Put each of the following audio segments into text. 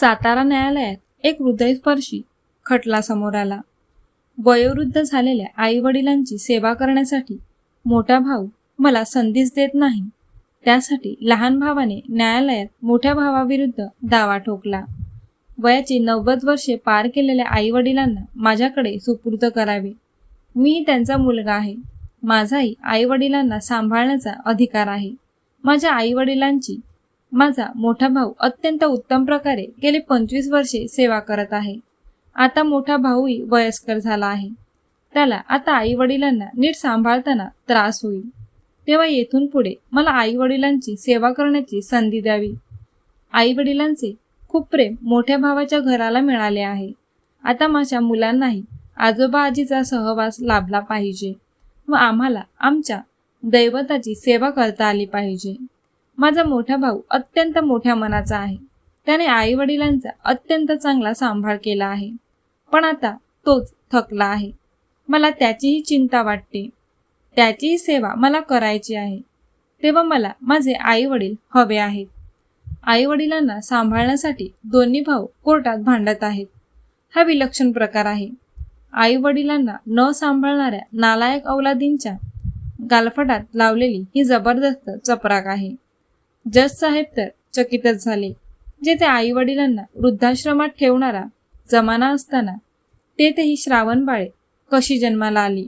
सातारा न्यायालयात एक हृदयस्पर्शी खटला समोर आला. वयोवृद्ध झालेल्या आई वडिलांची सेवा करण्यासाठी मोठा भाऊ मला संधीच देत नाही. त्यासाठी लहान भावाने न्यायालयात मोठ्या भावाविरुद्ध दावा ठोकला. वयाची नव्वद वर्षे पार केलेल्या आई वडिलांना माझ्याकडे सुपूर्द करावे. मी त्यांचा मुलगा आहे. माझाही आई वडिलांना सांभाळण्याचा अधिकार आहे. माझ्या आई वडिलांची माझा मोठा भाऊ अत्यंत उत्तम प्रकारे गेले पंचवीस वर्षे सेवा करत आहे. आता मोठा भाऊही वयस्कर झाला आहे. त्याला आता आई वडिलांना नीट सांभाळताना त्रास होईल. तेव्हा येथून पुढे मला आई वडिलांची सेवा करण्याची संधी द्यावी. आई वडिलांचे खूप प्रेम मोठ्या भावाच्या घराला मिळाले आहे. आता माझ्या मुलांनाही आजोबा आजीचा सहवास लाभला पाहिजे व आम्हाला आमच्या दैवताची सेवा करता आली पाहिजे. माझा मोठा भाऊ अत्यंत मोठ्या मनाचा आहे. त्याने आई वडिलांचा अत्यंत चांगला सांभाळ केला आहे. पण आता तोच थकला आहे. मला त्याचीही चिंता वाटते. त्याचीही सेवा मला करायची आहे. तेव्हा मला माझे आई वडील हवे आहेत. आई वडिलांना सांभाळण्यासाठी दोन्ही भाऊ कोर्टात भांडत आहेत. हा विलक्षण प्रकार आहे. आई वडिलांना न सांभाळणाऱ्या नालायक औलादींच्या गालफटात लावलेली ही जबरदस्त चपराक आहे. जज साहेब तर चकितच झाले. जेथे आई वडिलांना वृद्धाश्रमात ठेवणारा जमाना असताना तेथेही श्रावण बाळे कशी जन्माला आली?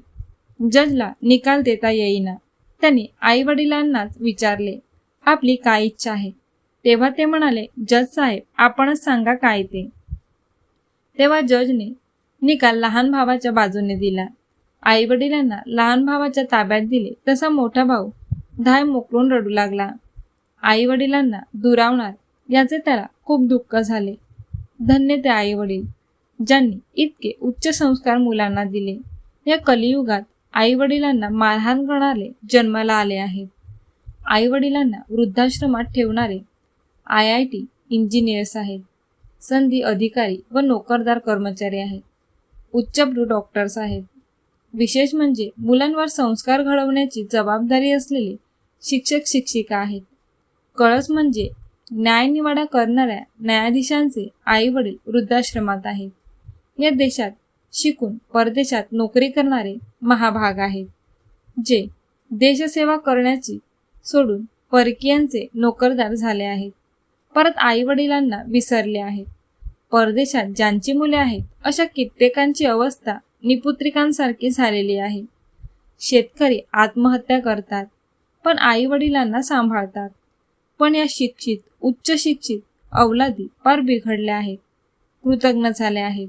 जजला निकाल देता येईना. त्यांनी आई वडिलांनाच विचारले आपली काय इच्छा आहे? तेव्हा ते म्हणाले जज साहेब आपणच सांगा काय ते. तेव्हा जजने निकाल लहान भावाच्या बाजूने दिला. आई वडिलांना लहान भावाच्या ताब्यात दिले तसा मोठा भाऊ धाय मोकळून रडू लागला. आई वडिलांना दुरावणार याचे त्याला खूप दुःख झाले. धन्य ते आई वडील ज्यांनी इतके उच्च संस्कार मुलांना दिले. या कलियुगात आई वडिलांना मारहाण करणारे जन्माला आले आहेत. आई वडिलांना वृद्धाश्रमात ठेवणारे आय आय टी इंजिनियर्स आहेत. संधी अधिकारी व नोकरदार कर्मचारी आहेत. उच्चभ्रू डॉक्टर्स आहेत. विशेष म्हणजे मुलांवर संस्कार घडवण्याची जबाबदारी असलेले शिक्षक शिक्षिका आहेत. कळस म्हणजे न्यायनिवाडा करणाऱ्या न्यायाधीशांचे आई वडील वृद्धाश्रमात आहेत. या देशात शिकून परदेशात नोकरी करणारे महाभाग आहेत जे देशसेवा करण्याची सोडून परकीयांचे नोकरदार झाले आहेत. परत आई वडिलांना विसरले आहेत. परदेशात ज्यांची मुले आहेत अशा कित्येकांची अवस्था निपुत्रिकांसारखी झालेली आहे. शेतकरी आत्महत्या करतात पण आई वडिलांना सांभाळतात. पण या शिक्षित उच्च शिक्षित अवलादी फार बिघडल्या आहेत. कृतज्ञ झाल्या आहेत.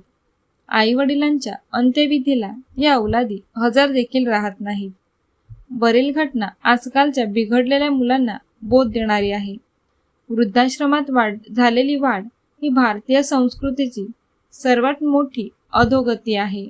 आई वडिलांच्या अंत्यविधीला या अवलादी हजर देखील राहत नाहीत. वरील घटना आजकालच्या बिघडलेल्या मुलांना बोध देणारी आहे. वृद्धाश्रमात वाढ झालेली वाढ ही भारतीय संस्कृतीची सर्वात मोठी अधोगती आहे.